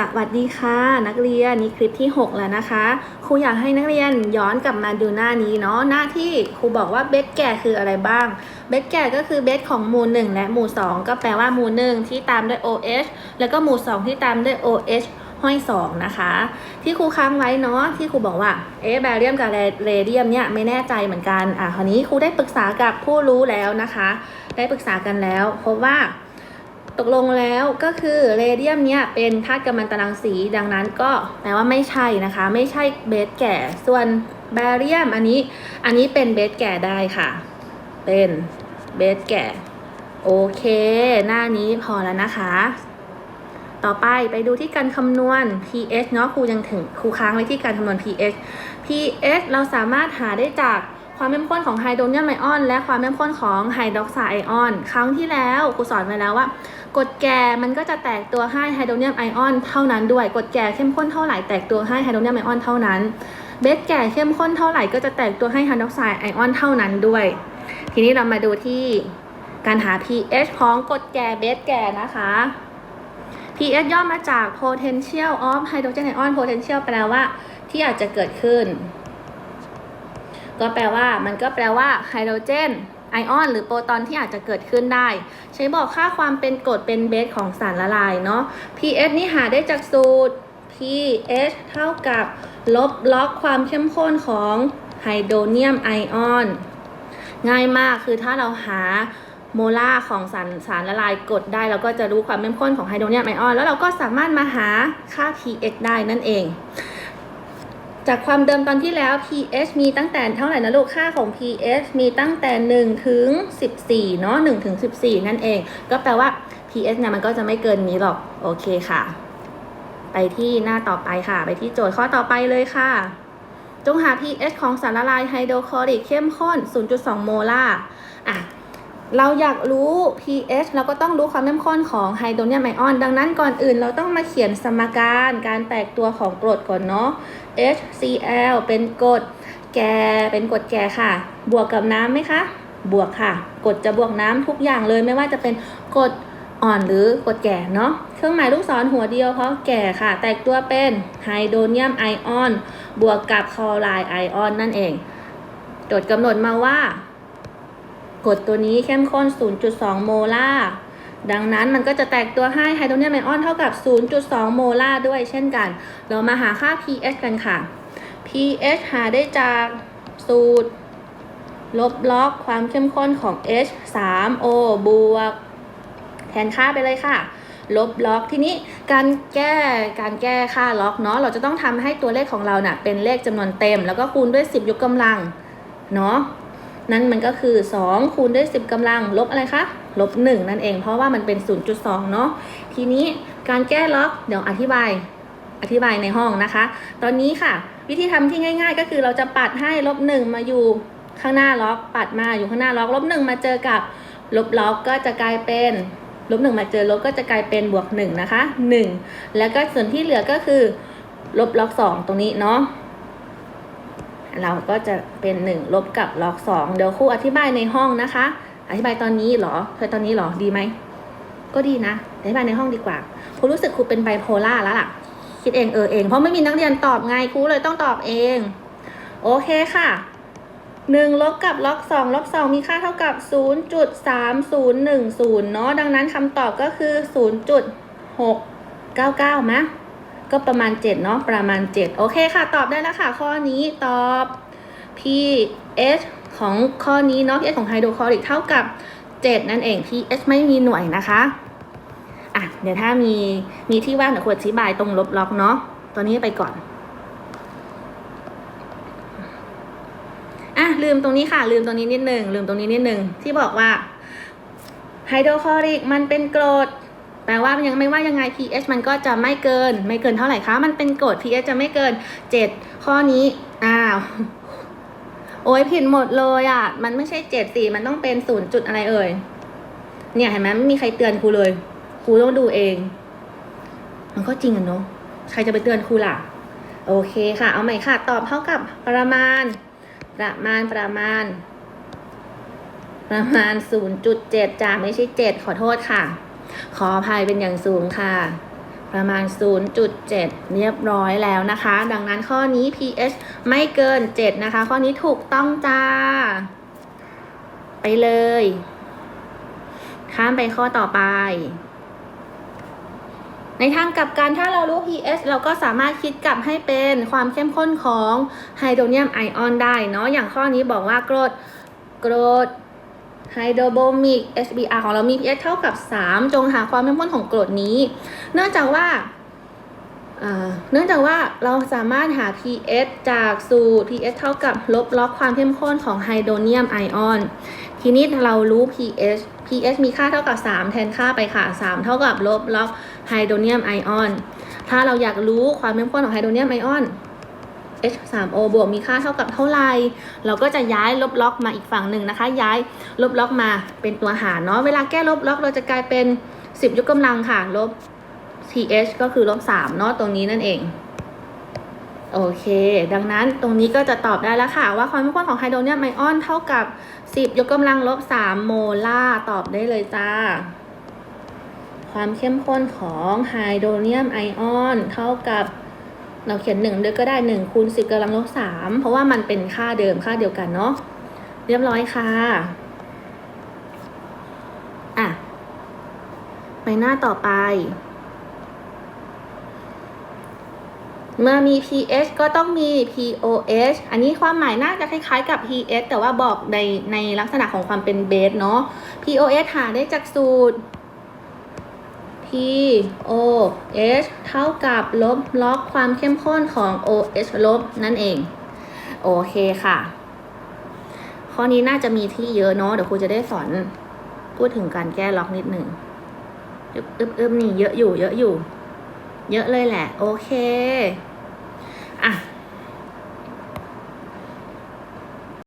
สวัสดีค่ะ นักเรียนนี่คลิปที่ 6 แล้วนะคะครูอยากให้นักเรียนย้อนกลับมาดูหน้านี้เนาะหน้าที่ครูบอกว่าเบสแก่คืออะไรบ้าง เบสแก่ก็คือเบสของหมู่ 1 และหมู่ 2 ก็แปลว่าหมู่ 1 ที่ตามด้วย OH แล้วก็หมู่ 2 ที่ตามด้วย OH ห้อย 2 นะคะ ที่ครูค้างไว้เนาะที่ครูบอกว่าเอ๊ะแบเรียมกับเรเดียมเนี่ยไม่แน่ใจเหมือนกันอะคราวนี้ครูได้ปรึกษากับผู้รู้แล้วนะคะ ได้ปรึกษากันแล้วพบว่า ตกลงแล้วก็คือเรเดียมเนี่ยเป็นธาตุกัมมันตรังสี ดังนั้นก็แปลว่าไม่ใช่นะคะ ไม่ใช่เบสแก่ ส่วนแบเรียมอันนี้ อันนี้เป็นเบสแก่ได้ค่ะ เป็นเบสแก่ โอเค หน้านี้พอแล้วนะคะ ต่อไปไปดูที่การคำนวณ pH เนาะครูยังถึงครูค้างไว้ที่การคำนวณ pH pH เราสามารถหาได้จาก ความเข้มข้นของไฮโดรเนียมไอออน และความเข้มข้นของไฮดรอกไซด์ไอออน ครั้งที่แล้วครูสอนไว้แล้วว่ากดแก่มันก็จะแตกตัวให้ไฮโดรเนียมไอออนเท่านั้นด้วย กดแก่เข้มข้นเท่าไหร่แตกตัวให้ไฮโดรเนียมไอออนเท่านั้น เบสแก่เข้มข้นเท่าไหร่ก็จะแตกตัวให้ไฮดรอกไซด์ไอออนเท่านั้นด้วย ทีนี้เรามาดูที่การหา pH ของกดแก่เบสแก่นะคะ pH ย่อมาจาก potential of hydrogen ion potential แปลว่าที่อาจจะเกิดขึ้น ก็แปลว่ามันก็แปลว่าไฮโดรเจนไอออนหรือโปรตอนที่อาจจะเกิดขึ้นได้ ใช้บอกค่าความเป็นกรดเป็นเบสของสารละลายเนาะ pH นี่หาได้จากสูตร pH เท่ากับ ลบล็อกความเข้มข้นของไฮโดรเนียมไอออน ง่ายมากคือถ้าเราหาโมลาร์ของสารสารละลายกรดได้เราก็จะรู้ความเข้มข้นของไฮโดรเนียมไอออน แล้วเราก็สามารถมาหาค่า pH ได้นั่นเอง จากความเดิมตอนที่แล้ว pH มีตั้งแต่เท่าไหร่นะลูกค่าของ pH มีตั้งแต่ 1 ถึง 14 เนาะ1ถึง 14 นั่นเอง ก็แปลว่า pH เนี่ยมันก็จะไม่เกินนี้หรอก โอเคค่ะ ไปที่หน้าต่อไปค่ะ ไปที่โจทย์ข้อต่อไปเลยค่ะ จงหา pH ของสารละลายไฮโดรคลอริกเข้มข้น 0.2 โมลาร์อะ เราอยากรู้ pH เราก็ต้องรู้ความเข้มข้นของไฮโดรเนียมไอออน ดังนั้นก่อนอื่นเราต้องมาเขียนสมการการแตกตัวของกรดก่อนเนาะ HCl เป็นกรดแก่เป็นกรดแก่ค่ะ บวกกับน้ำไหมคะ บวกค่ะกรดจะบวกน้ำทุกอย่างเลยไม่ว่าจะเป็นกรดอ่อนหรือกรดแก่เนาะ เครื่องหมายลูกศรหัวเดียวเพราะแก่ค่ะ แตกตัวเป็นไฮโดรเนียมไอออน บวกกับคลอไรด์ไอออนนั่นเอง โจทย์กำหนดมาว่า กรดตัวนี้เข้มข้น 0.2 โมลาร์ดังนั้นมันก็จะแตกตัวให้ไฮโดรเนียมไอออนเท่ากับ 0.2 โมลาร์ด้วยเช่นกัน เรามาหาค่า pH กันค่ะ pH หาได้จากสูตร ลบล็อกความเข้มข้นของ H 3O บวก แทนค่าไปเลยค่ะ ลบล็อกทีนี้การแก้การแก้ค่าล็อกเนาะเราจะต้องทำให้ตัวเลขของเราเนะ่ะเป็นเลขจำนวนเต็ม แล้วก็คูณด้วย 10 ยกกำลังเนาะ นั่นมันก็คือ 2 คูณด้วย 10กำลังลบอะไรคะลบ1นั่นเอง เพราะว่ามันเป็น 0.2 เนาะทีนี้การแก้ล็อกเดี๋ยวอธิบายอธิบายในห้องนะคะ ตอนนี้ค่ะ วิธีทำที่ง่าย ๆ ก็คือเราจะปัดให้ลบ1มาอยู่ข้างหน้าล็อกปัดมาอยู่ข้างหน้าล็อกลบ1มาเจอกับลบล็อกก็จะกลายเป็นลบ1มาเจอลบก็จะกลายเป็นบวก1นะคะ1แล้วก็ส่วนที่เหลือก็คือ ลบล็อก2ตรงนี้เนาะ เราก็จะเป็น 1 ลบกับล็อก2เดี๋ยวครูอธิบายในห้องนะคะ อธิบายตอนนี้หรอเคยตอนนี้หรอดีไหมก็ดีนะอธิบายในห้องดีกว่าครูรู้สึกครูเป็นไบโพล่าแล้วล่ะ คิดเองเออเองเพราะไม่มีนักเรียนตอบไงครูเลยต้องตอบเอง โอเคค่ะ1ลบกับล็อก2ล็อก2มีค่าเท่ากับ0.3010เนาะดังนั้นคำตอบก็คือ0.699มะ ก็ประมาณ 7 เนาะประมาณ 7 โอเคค่ะ ตอบได้แล้วค่ะ ข้อนี้ตอบ pH ของข้อนี้เนาะ pH ของไฮโดรคลอริกเท่ากับ 7 นั่นเอง pH ไม่มีหน่วยนะคะอะเดี๋ยวถ้ามีมีที่ว่างเดี๋ยวควรอธิบายตรงลบล็อกเนาะตัวนี้ไปก่อนอะลืมตรงนี้ค่ะ ลืมตรงนี้นิดหนึ่งลืมตรงนี้นิดหนึ่งที่บอกว่าไฮโดรคลอริกมันเป็นกรด แปลว่ายังไม่ว่ายังไง pH มันก็จะไม่เกิน ไม่เกินเท่าไหร่คะ มันเป็นกรด pH จะไม่เกิน 7 ข้อนี้ อ้าว โอ้ยผิดหมดเลยอะ มันไม่ใช่7สี่มันต้องเป็นศูนย์จุดอะไรเอ่ย เนี่ยเห็นไหมไม่มีใครเตือนครูเลย ครูต้องดูเอง มันก็จริงอะเนาะ ใครจะไปเตือนครูล่ะ โอเคค่ะ เอาใหม่ค่ะ ตอบเท่ากับประมาณ ประมาณประมาณประมาณ 0.7จ้าไม่ใช่ 7 ขอโทษค่ะ ขออภัยเป็นอย่างสูงค่ะ ประมาณ 0.7 เรียบร้อยแล้วนะคะ ดังนั้นข้อนี้ pH ไม่เกิน 7 นะคะ ข้อนี้ถูกต้องจ้า ไปเลย ข้ามไปข้อต่อไปในทางกลับกันถ้าเรารู้ pH เราก็สามารถคิดกลับให้เป็นความเข้มข้นของไฮโดรเนียมไอออนได้เนาะอย่างข้อนี้บอกว่ากรดกรด ไฮโดรโบมิก HBr ของเรามี pH เท่ากับ 3 จงหาความเข้มข้นของกรดนี้ เนื่องจากว่าเนื่องจากว่าเราสามารถหา pH จากสูตร pH เท่ากับลบล็อกความเข้มข้นของไฮโดรเนียมไอออน ทีนี้เรารู้ pH pH มีค่าเท่ากับ 3 แทนค่าไปค่ะ 3 เท่ากับลบล็อกไฮโดรเนียมไอออน ถ้าเราอยากรู้ความเข้มข้นของไฮโดรเนียมไอออน H3O บวกมีค่าเท่ากับเท่าไหร่ เราก็จะย้ายลบล็อกมาอีกฝั่งหนึ่งนะคะ ย้ายลบล็อกมาเป็นตัวหารเนาะ เวลาแก้ลบล็อกเราจะกลายเป็น 10 ยกกำลังค่ะ ลบ TH ก็คือลบ3เนาะตรงนี้นั่นเอง โอเค ดังนั้นตรงนี้ก็จะตอบได้แล้วค่ะ ว่าความเข้มข้นของไฮโดรเนียมไอออนเท่ากับ 10 ยกกำลังลบ 3 โมลาร์ตอบได้เลยจ้า ความเข้มข้นของไฮโดรเนียมไอออนเท่ากับ เราเขียนหนึ่งด้วยก็ได้หนึ่งคูณสิบกำลังลบสามเพราะว่ามันเป็นค่าเดิมค่าเดียวกันเนาะเรียบร้อยค่ะอะไปหน้าต่อไป เมื่อมี pH ก็ต้องมี pOH อันนี้ความหมายน่าจะคล้ายๆกับ pH แต่ว่าบอกในในลักษณะของความเป็นเบสเนาะ pOH หาได้จากสูตร P O H เท่ากับลบล็อกความเข้มข้นของ O H ลบนั่นเอง โอเคค่ะ ข้อนี้น่าจะมีที่เยอะเนาะเดี๋ยวครูจะได้สอนพูดถึงการแก้ล็อกนิดหนึ่งอึบอึบอึบนี่เยอะอยู่ เยอะอยู่ เยอะเลยแหละ โอเคอะ